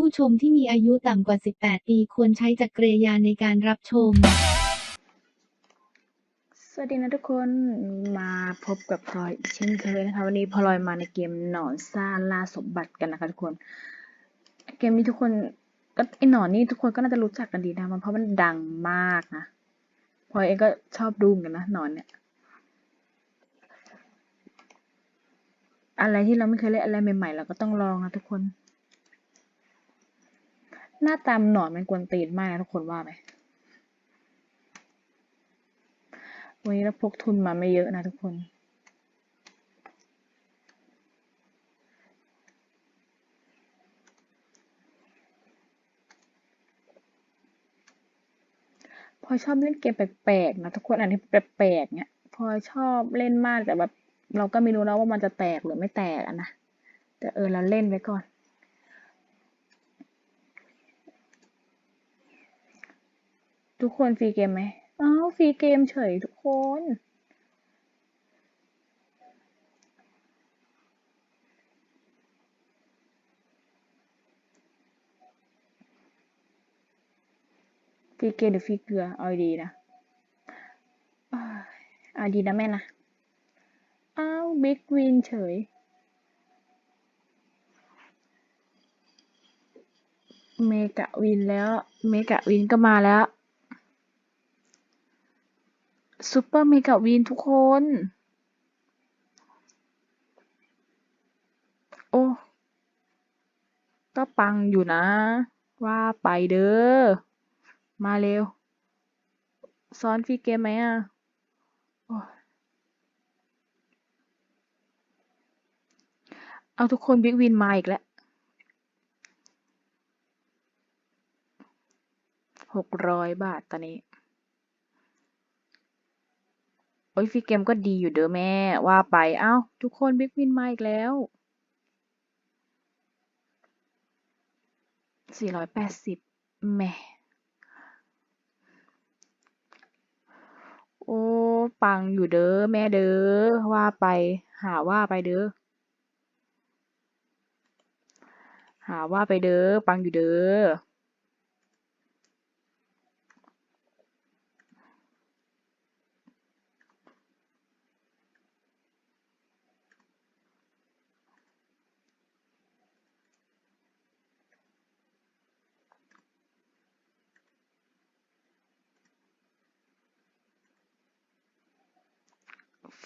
ผู้ชมที่มีอายุต่ำกว่า 18 ปีควรใช้จักรยานในการรับชม สวัสดีนะทุกคนมาพบกับพลอยอีกเช่นเคยนะคะ วันนี้พลอยมาในเกมหนอนซ่าล่าสมบัติกันนะคะทุกคน เกมนี้ทุกคนก็ไอหนอนนี่ทุกคนก็น่าจะรู้จักกันดีนะมันเพราะมันดังมากนะพลอยเองก็ชอบดูมกันนะหนอนเนี่ยอะไรที่เราไม่เคยเล่นอะไรใหม่ๆเราก็ต้องลองนะทุกคน หน้าตามหนอนมันกวนตีนมากนะทุกคนว่าไหมวันนี้เราพกทุนมาไม่เยอะนะทุกคนพลอยชอบเล่นเกมแปลกๆนะทุกคนอันนี้แปลกๆเนี่ยพลอยชอบเล่นมากแต่แบบเราก็ไม่รู้แล้วว่ามันจะแตกหรือไม่แตกอะนะแต่เออเราเล่นไว้ก่อน ทุกคนฟรีเกมไหมอ้าวฟรีเกมเฉยทุกคน ฟรีเกมหรือฟรีเกลือ เอาดีนะอ้ายเอาดีนะแม่นะ อ้าวบิ๊กวินเฉย เมกะวินแล้ว เมกะวินก็มาแล้ว ซูเปอร์เมกะวินทุกคน โอ้ก็ปังอยู่นะ ว่าไปเด้อ มาเร็ว ซ้อนฟรีเกมไหมอะอเอาทุกคนบิ๊กวินมาอีกแล้วหกร้อยบาทตอนนี้ โอ้ยฟีเกมก็ดีอยู่เด้อแม่ ว่าไป เอ้า ทุกคนบิ๊กวินมาอีกแล้วสี่ร้อยแปดสิบแหม่โอ้ ปังอยู่เด้อแม่เด้อ ว่าไป หาว่าไปเด้อ หาว่าไปเด้อ ปังอยู่เด้อ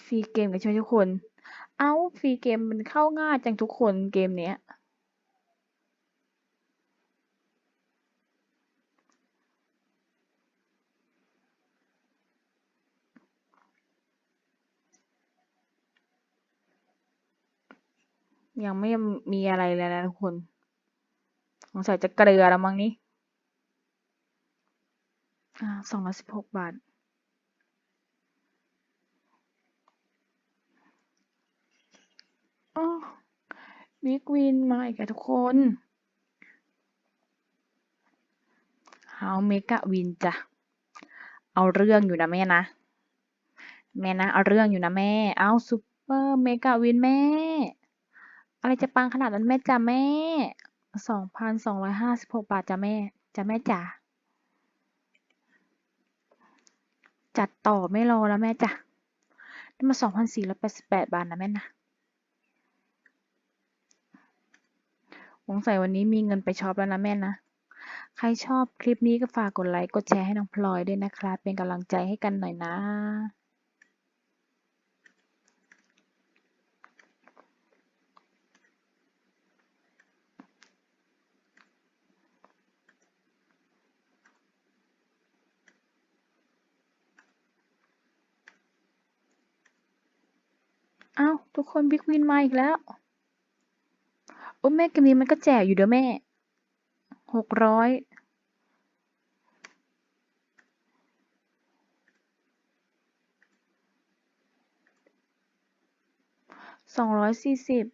ฟรีเกมกันใช่ไหมทุกคน เอ้าฟรีเกมมันเข้าง่ายจังทุกคนเกมเนี้ย ยังไม่มีอะไรเลยนะทุกคน สงสัยจะเกลือแล้วมั้งนี่อ่าสองร้อยสิบหกบาท อ้อบิ๊กวินมาอีกแล้วทุกคน เฮาเมกะวินจ้ะ เอาเรื่องอยู่นะแม่นะ แม่นะ เอาเรื่องอยู่นะแม่ เอาซุปเปอร์เมกะวินแม่ อะไรจะปังขนาดนั้นแม่จ้ะแม่สองพันสองร้อยห้าสิบหกบาทจ้ะแม่ จ้ะแม่จ๋า จัดต่อไม่รอแล้วแม่จ้ะได้มาสองพันสี่ร้อยแปดสิบแปดบาทนะแม่นะ สงสัยวันนี้มีเงินไปช็อปแล้วนะแม่นะ ใครชอบคลิปนี้ก็ฝากกดไลค์ กดแชร์ให้น้องพลอยด้วยนะครับ เป็นกำลังใจให้กันหน่อยนะเอ้าทุกคนบิ๊กวินมาอีกแล้ว อ้แม่เกมนี้มันก็แจกอยู่เด้อแม่ หกร้อยสองร้อยสี่สิบ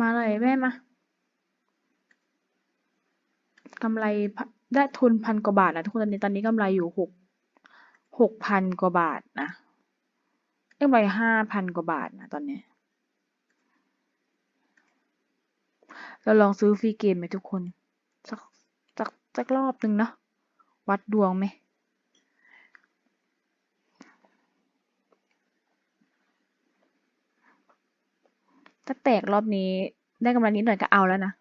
มาเลยแม่มากำไรได้ทุนพันกว่าบาทนะทุกคนตอนนี้ตอนนี้กำไรอยู่หกหกพันกว่าบาทนะกำไรห้าพันกว่าบาทนะตอนนี้ เราลองซื้อฟรีเกมไหมทุกคน สักสักสักรอบหนึ่งเนาะวัดดวงไหม ถ้าแตกรอบนี้ได้กำไรนิดหน่อยก็เอาแล้วนะ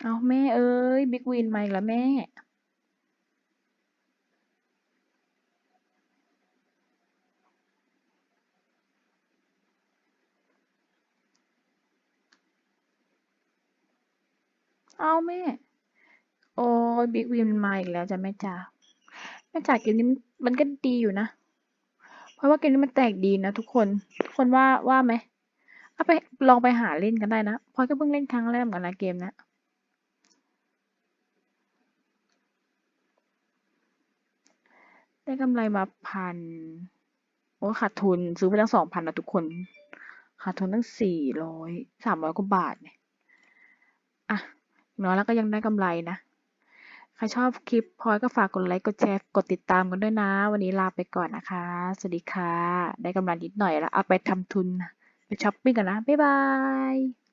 เอาแม่เอ้ยบิ๊กวินมาอีกแล้วแม่ เอาแม่ โอ้ยบิ๊กวินมาอีกแล้วจ้ะแม่จ๋าแม่จ๋าเกมนี้มันก็ดีอยู่นะ เพราะว่าเกมนี้มันแตกดีนะทุกคนทุกคนว่าว่าไหมเอาไปลองไปหาเล่นกันได้นะพลอยก็เพิ่งเล่นครั้งแรกเหมือนกันนะเกมนี้ได้กำไรมาพันโอ้ขาดทุนซื้อไปตั้งสองพันนะทุกคน ขาดทุนตั้งสี่ร้อยสามร้อยกว่าบาทเนี่ย อะ น้อยแล้วก็ยังได้กำไรนะ ใครชอบคลิปพอยก็ฝากกดไลค์กดแชร์กดติดตามกันด้วยนะ วันนี้ลาไปก่อนนะคะ สวัสดีค่ะ ได้กำไรนิดหน่อยแล้วเอาไปทำทุนไปช้อปปิ้งกันนะ บ๊ายบาย